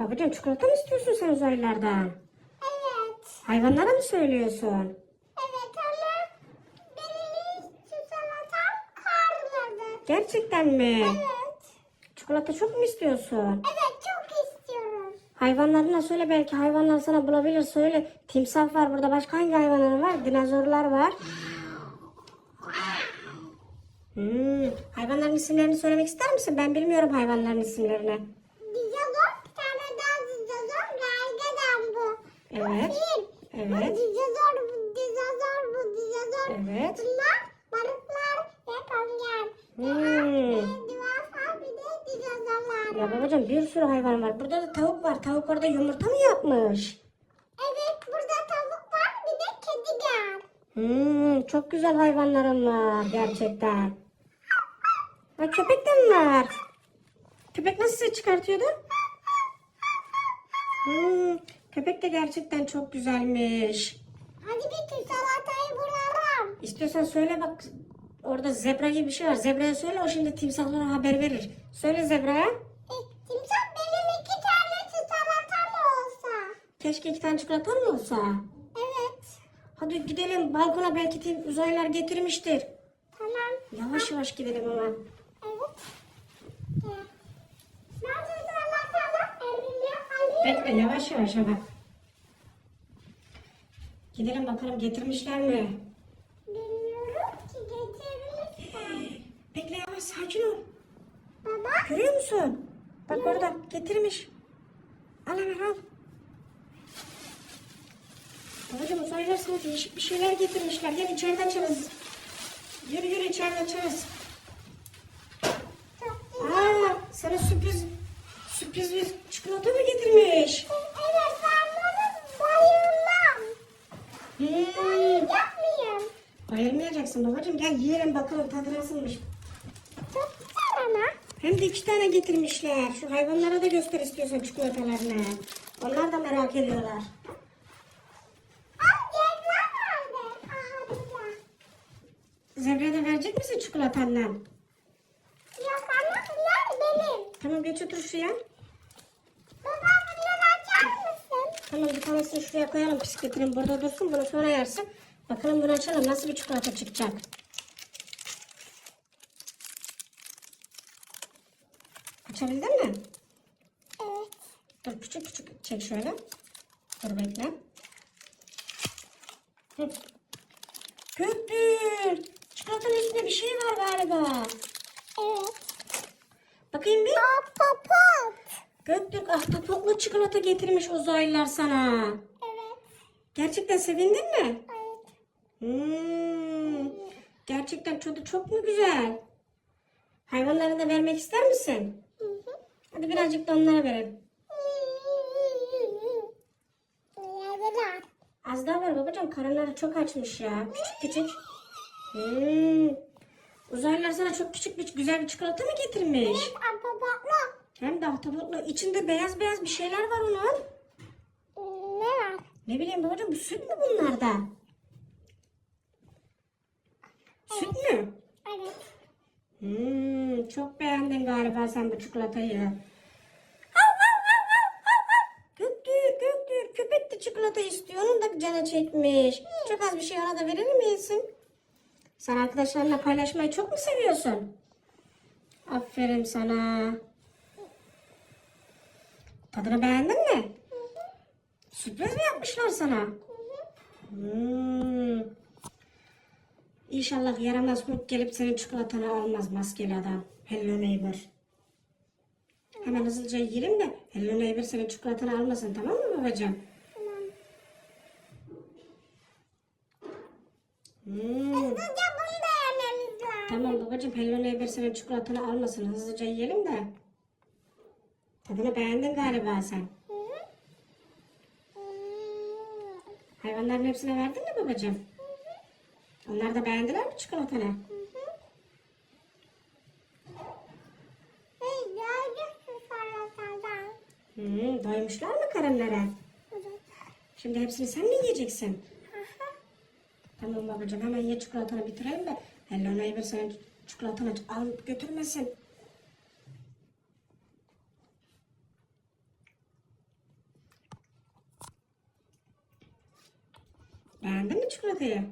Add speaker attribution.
Speaker 1: Babacığım çikolata mı istiyorsun sen uzaylılardan?
Speaker 2: Evet.
Speaker 1: Hayvanlara mı söylüyorsun?
Speaker 2: Evet ama benim çikolatam kalmadı.
Speaker 1: Gerçekten mi?
Speaker 2: Evet.
Speaker 1: Çikolata çok mu istiyorsun?
Speaker 2: Evet çok istiyorum.
Speaker 1: Hayvanlarına söyle belki hayvanlar sana bulabilir söyle. Timsah var burada başka hangi hayvanlar var? Dinozorlar var. Hmm. Hayvanların isimlerini söylemek ister misin? Ben bilmiyorum hayvanların isimlerini.
Speaker 2: Dinozor bir tane daha dinozor gergedan bu.
Speaker 1: Evet. Evet.
Speaker 2: Dinozor bu dinozor bu dinozor.
Speaker 1: Evet.
Speaker 2: Bunlar balıklar ve penguen.
Speaker 1: Hmm.
Speaker 2: Ve devasa bir de dinozorlar.
Speaker 1: Ya babacığım bir sürü hayvan var. Burada da tavuk var. Tavuk orada yumurta mı yapmış?
Speaker 2: Evet burada tavuk var bir de kedi var.
Speaker 1: Hmm, çok güzel hayvanlarım var gerçekten. Bak köpek de mi var? Köpek nasıl ses çıkartıyordu? Hmm, köpek de gerçekten çok güzelmiş.
Speaker 2: Hadi bir tür salatayı bulalım.
Speaker 1: İstiyorsan söyle bak. Orada zebra gibi bir şey var. Zebraya söyle o şimdi timsahlara haber verir. Söyle zebraya.
Speaker 2: E, timsah benim iki tane çikolatam olsa.
Speaker 1: Keşke iki tane çikolatan mı olsa?
Speaker 2: Evet.
Speaker 1: Hadi gidelim balkona belki tim- uzaylılar getirmiştir.
Speaker 2: Tamam.
Speaker 1: Yavaş yavaş gidelim ama.
Speaker 2: Evet. E,
Speaker 1: Bekle yavaş yavaş ama. Gidelim bakalım getirmişler mi?
Speaker 2: Bilmiyorum ki getirmişler.
Speaker 1: Bekle yavaş sakin ol.
Speaker 2: Baba.
Speaker 1: Görüyor musun? Bak orada getirmiş. Al hemen al. Babacım uzaylılar sana değişik bir şeyler getirmişler. Gel içeride açarız. Yürü yürü içeride açarız. Aa, sana sürpriz sürpriz bir çikolata mı getirmiş?
Speaker 2: Evet ben bunu bayılmam.
Speaker 1: Hmm.
Speaker 2: Yapmayayım.
Speaker 1: Bayılmayacaksın babacım. Gel yiyelim bakalım tadı nasılmış.
Speaker 2: Çok güzel ama.
Speaker 1: Hem de iki tane getirmişler. Şu hayvanlara da göster istiyorsan çikolatalarını. Onlar da merak ediyorlar. Zebra'ya da verecek misin çikolatandan?
Speaker 2: Yok ama bunlar benim.
Speaker 1: Tamam geç otur şuraya. Tamam bir tanesini şuraya koyalım bisikletinin burada dursun. Bunu sonra yersin. Bakalım bunu açalım. Nasıl bir çikolata çıkacak? Açabildin mi?
Speaker 2: Evet.
Speaker 1: Dur küçük küçük çek şöyle. Dur bekle. Göktür. Çikolatanın üstünde bir şey var galiba.
Speaker 2: Evet.
Speaker 1: Bakayım bir.
Speaker 2: Ahtapot.
Speaker 1: Göktürk ahtapotlu çikolata getirmiş uzaylılar sana.
Speaker 2: Evet.
Speaker 1: Gerçekten sevindin mi?
Speaker 2: Evet.
Speaker 1: Hmm. Gerçekten çok, çok mu güzel? Hayvanlara da vermek ister misin?
Speaker 2: Hı hı.
Speaker 1: Hadi birazcık da onlara verelim. Az daha ver babacığım. Karınları çok açmış ya. Küçük küçük. Hmm. Uzaylılar sana çok küçük bir güzel bir çikolata mı getirmiş?
Speaker 2: Ahtapotlu.
Speaker 1: Hem de ahtapotlu. İçinde beyaz beyaz bir şeyler var onun.
Speaker 2: Ne var?
Speaker 1: Ne bileyim babacığım bu süt mü bunlarda? Süt mü?
Speaker 2: Evet.
Speaker 1: Hmm, çok beğendin galiba sen bu çikolatayı. Çikolata istiyor. Onun da canı çekmiş. Çok az bir şey ona da verir misin? Sen arkadaşlarınla paylaşmayı çok mu seviyorsun? Aferin sana. Tadını beğendin mi? Sürpriz mi yapmışlar sana? Hmm. İnşallah yaramaz Hulk gelip senin çikolatanı almaz maskeli adam. Hello neighbor. Hemen hızlıca yiyelim de Hello neighbor senin çikolatanı almasın tamam mı babacığım?
Speaker 2: Tamam.
Speaker 1: Hmm.
Speaker 2: Hızlıca bunu da yememiz lazım.
Speaker 1: Tamam babacığım Hello neighbor senin çikolatanı almasın. Hızlıca yiyelim de. Tadını beğendin galiba sen. Hayvanların hepsine verdin mi babacığım? Onlar da beğendiler mi çikolatanı? Hmm, doymuşlar mı karınlara?
Speaker 2: Evet.
Speaker 1: Şimdi hepsini sen mi yiyeceksin? Tamam babacığım hemen ye çikolatanı bitirelim de Hello Neighbor senin çikolatanı al götürmesin. Beğendin mi çikolatayı?